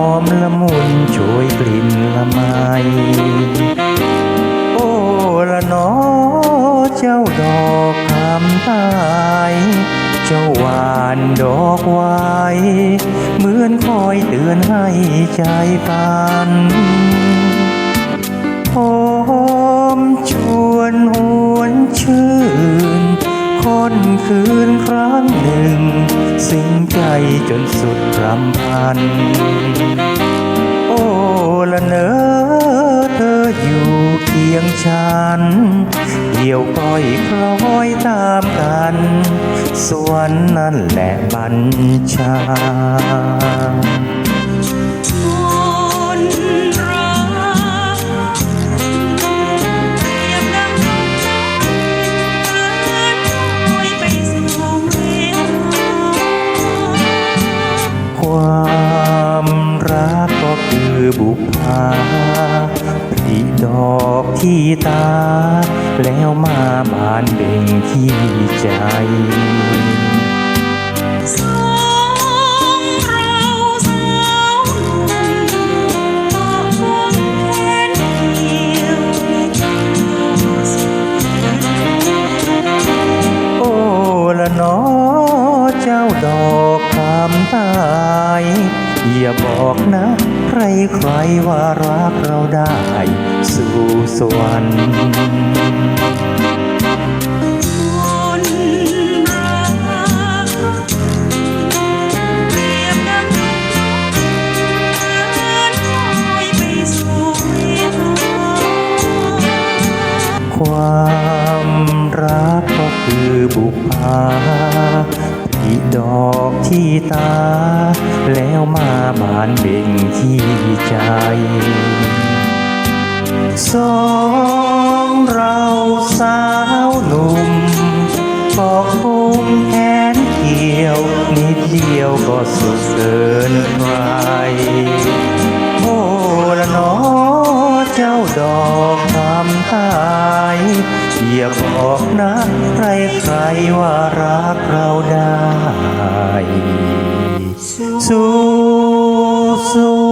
อมละมุนช่วยกลิ่นละไมโอ้ละนอเจ้าดอกคำใต้เจ้าหวานดอกไว้เหมือนคอยเตือนให้ใจฝัน นคืนครั้งหนึ่ง สิ้นใจจนสุดรำพัน โอ้ละเนอเธออยู่เคียงฉันเกี่ยวก้อยคล้อยตามกัน สวรรค์นั่นแหละบัญชาือบุพาปลีดอกที่ตา แล้วมาบานเบ่งที่ใจ อย่าบอกนะ ใครใครว่ารักเราได้สู่สวรรค์คนรักเปรียบดังลมเลื่อยไปสู่เวาความรักก็คือบุพภาที่ดอกที่ตาานเบ่งที่ใจ สองเราสาวหนุ่มก็คงแขนเกี่ยว นิดเดียวก็สุดเกินใครโอ้ละนอเจ้าดอกคำตายอย่าบอกนะใครใครว่ารักเราได้ สู่ so